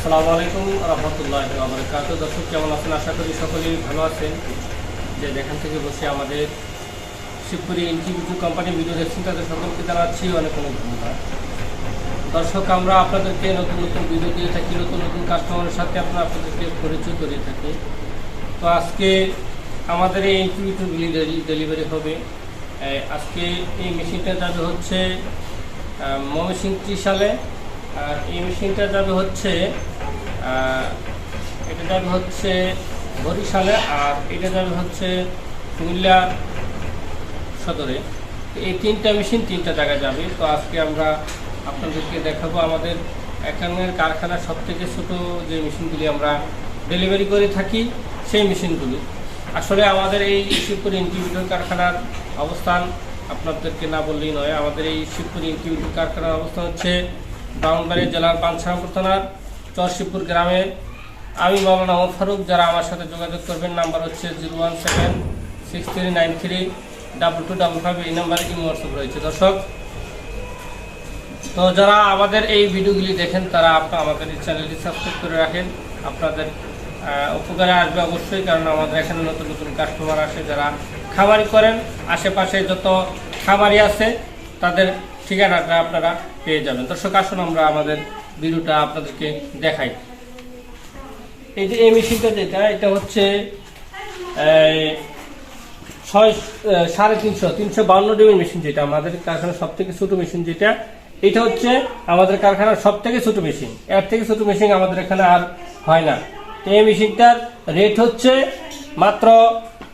আসসালামু আলাইকুম রহমতুল্লাহ আবরকাত দর্শক, কেমন আছেন? আশা করি সকলেই ভালো আছেন। যে যেখান থেকে বসে আমাদের শিবপুরি ইনকিউবিটিভ কোম্পানি ভিডিও দেখছেন, তাদের সকলকে জানাচ্ছি অনেক অনেক ধন্যবাদ। দর্শক, আমরা আপনাদেরকে নতুন নতুন ভিডিও দিয়ে থাকি, নতুন নতুন কাস্টমারের সাথে আমরা আপনাদেরকে পরিচয় করে থাকি। তো আজকে আমাদের এই ইনকিউবিটিভ ডেলিভারি হবে। আজকে এই মেশিনটা যাবে হচ্ছে ময়মনসিং সালে। আর এই মেশিনটা যাবে হচ্ছে এটা যাবে হচ্ছে বরিশালে আর এটা যাবে হচ্ছে কুমিল্লা সদরে। এই তিনটা মেশিন তিনটা জায়গায় যাবে। তো আজকে আমরা আপনাদেরকে দেখাবো আমাদের এখানের কারখানার সব থেকে ছোটো যে মেশিনগুলি আমরা ডেলিভারি করে থাকি, সেই মেশিনগুলি। আসলে আমাদের এই শিবপুর ইনকিউবেটর কারখানার অবস্থান আপনাদেরকে না বললেই নয়। আমাদের এই শিবপুর ইনকিউবেটর কারখানার অবস্থান হচ্ছে ব্রাহ্মণবাড়ি জেলার পাঁচশাহপুর থানার চরশিবপুর গ্রামে। আমি মাওলানা ওমর ফারুক, যারা আমার সাথে যোগাযোগ করবেন, নাম্বার হচ্ছে zero one seven six three nine three double two double five, এই নাম্বারে ইমো হোয়াটসঅ্যাপ রয়েছে। দর্শক, তো যারা আমাদের এই ভিডিওগুলি দেখেন, তারা আমাদের এই চ্যানেলটি সাবস্ক্রাইব করে রাখেন। আপনাদের উপকারে আসবে অবশ্যই, কারণ আমাদের এখানে নতুন নতুন কাস্টমার আসে, যারা খামারি করেন, আশেপাশে যত খামারি আছে, তাদের ঠিকানাটা আপনারা পেয়ে যাবেন। দর্শক, আসুন আমরা আমাদের ভিডিওটা আপনাদেরকে দেখাই। এই যে এই মেশিনটা যেটা, এটা হচ্ছে ছয় সাড়ে তিনশো তিনশো বান্ন ডিমের মেশিন যেটা আমাদের কারখানার সব থেকে ছোট মেশিন যেটা, এটা হচ্ছে আমাদের কারখানার সব থেকে ছোট মেশিন। এর থেকে ছোট মেশিন আমাদের এখানে আর হয় না। তো এই মেশিনটার রেট হচ্ছে মাত্র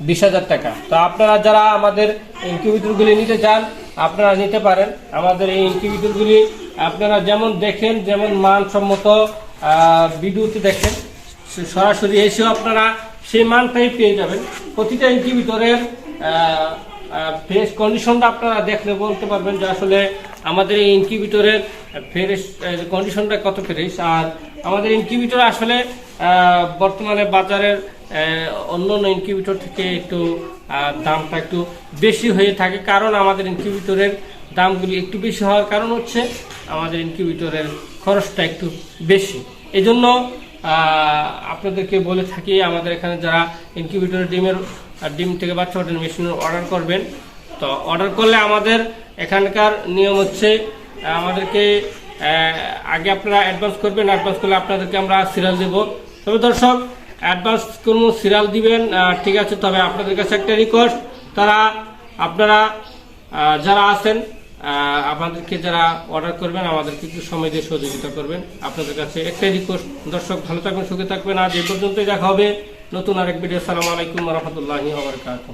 বিশ হাজার টাকা। তো আপনারা যারা আমাদের ইনকিউবেটরগুলি নিতে চান, আপনারা নিতে পারেন। আমাদের এই ইনকিউবেটরগুলি আপনারা যেমন দেখেন, যেমন মানসম্মত ভিডিওতে দেখেন, সরাসরি এসেও আপনারা সেই মানটাই পেয়ে যাবেন। প্রতিটা ইনকিউবেটরের ফ্রেশ কন্ডিশনটা আপনারা দেখলে বলতে পারবেন যে আসলে আমাদের এই ইনকিউবেটরের ফ্রেশ কন্ডিশনটা কত ফ্রেশ। আর আমাদের ইনকিউবেটর আসলে বর্তমানে বাজারের অন্য অন্য ইনকিউবেটর থেকে একটু দামটা একটু বেশি হয়ে থাকে। কারণ আমাদের ইনকিউবেটরের দামগুলি একটু বেশি হওয়ার কারণ হচ্ছে আমাদের ইনকিউবেটরের খরচটা একটু বেশি। এই জন্য আপনাদেরকে বলে থাকি, আমাদের এখানে যারা ইনকিউবেটরের ডিমের ডিম থেকে বাচ্চা ওঠার মেশিন অর্ডার করবেন, তো অর্ডার করলে আমাদের এখানকার নিয়ম হচ্ছে আমাদেরকে আগে আপনারা অ্যাডভান্স করবেন অ্যাডভান্স করলে আপনাদেরকে আমরা সিরিয়াল দেব। তবে দর্শক অ্যাডভান্স কোনো সিরিয়াল দিবেন ঠিক আছে, তবে আপনাদের কাছে একটা রিকোয়েস্ট তারা, আপনারা যারা আছেন আমাদেরকে যারা অর্ডার করবেন, আমাদেরকে একটু সময় দিয়ে সহযোগিতা করবেন। আপনাদের কাছে একটাই রিকোয়েস্ট দর্শক, ভালো থাকবেন, সুখে থাকবেন। আর এই পর্যন্তই দেখা হবে। নতুন আরেক ভিডিও সালাম আলাইকুম রহমতুল্লাহি আবরকাত